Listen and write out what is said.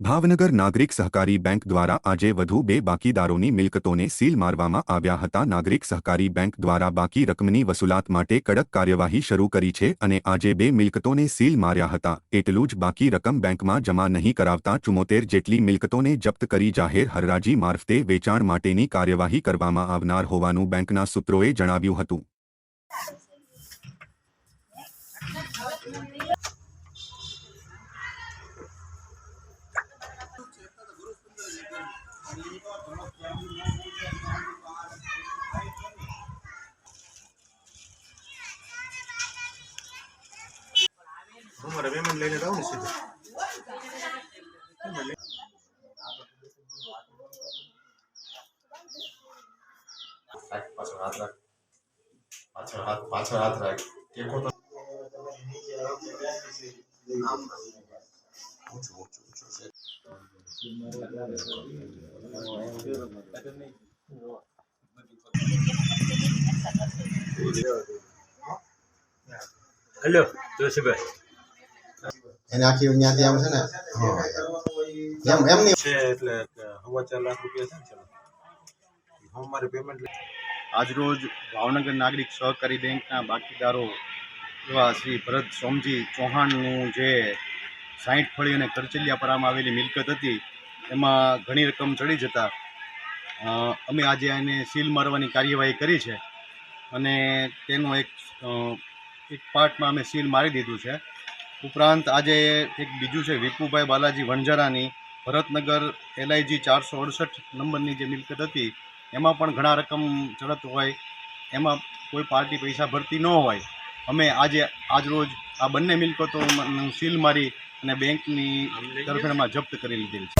ભાવનગર નાગરિક સહકારી બેંક દ્વારા આજે વધુ બે બાકીદારોની મિલકતોને સીલ મારવામાં આવ્યા હતા. નાગરિક સહકારી બેંક દ્વારા બાકી રકમની વસૂલાત માટે કડક કાર્યવાહી શરૂ કરી છે અને આજે બે મિલકતોને સીલ માર્યા હતા. એટલું જ બાકી રકમ બેંકમાં જમા નહીં કરાવતા ચુમોતેર જેટલી મિલકતોને જપ્ત કરી જાહેર હરરાજી મારફતે વેચાણ માટેની કાર્યવાહી કરવામાં આવનાર હોવાનું બેંકના સૂત્રોએ જણાવ્યું હતું. હું મારા પેમેન્ટ લઈને જાઉં ને સીધું પાછળ હાથ રાખ પાછળ હાથ પાછળ હાથ રાખ ટેકો તો ઊંચું ઊંચું એને આખી ત્યાંથી આમ છે ને એમ એમ નહીં. છે એટલે હવા ચાર લાખ રૂપિયા છે ને ચાલો. હું મારે પેમેન્ટ આજરોજ ભાવનગર નાગરિક સહકારી બેંકના બાકીદારો એવા શ્રી ભરત સોમજી ચૌહાણનું જે સાહીઠ ફળી અને કરચલિયાપરામાં આવેલી મિલકત હતી એમાં ઘણી રકમ ચડી જતા અમે આજે એને સીલ મારવાની કાર્યવાહી કરી છે અને તેનો એક અ, એક પાર્ટમાં અમે સીલ મારી દીધું છે. ઉપરાંત આજે એક બીજું છે વિપુભાઈ બાલાજી વણઝારાની, ભરતનગર એલઆઈજી ચારસો અડસઠ નંબરની જે મિલકત હતી, એમાં પણ ઘણા રકમ ચડત હોય, એમાં કોઈ પાર્ટી પૈસા ભરતી ન હોય. અમે આજે, આજરોજ આ બંને મિલકતો સીલ મારી અને બેંકની તરફેણમાં જપ્ત કરી લીધેલી છે.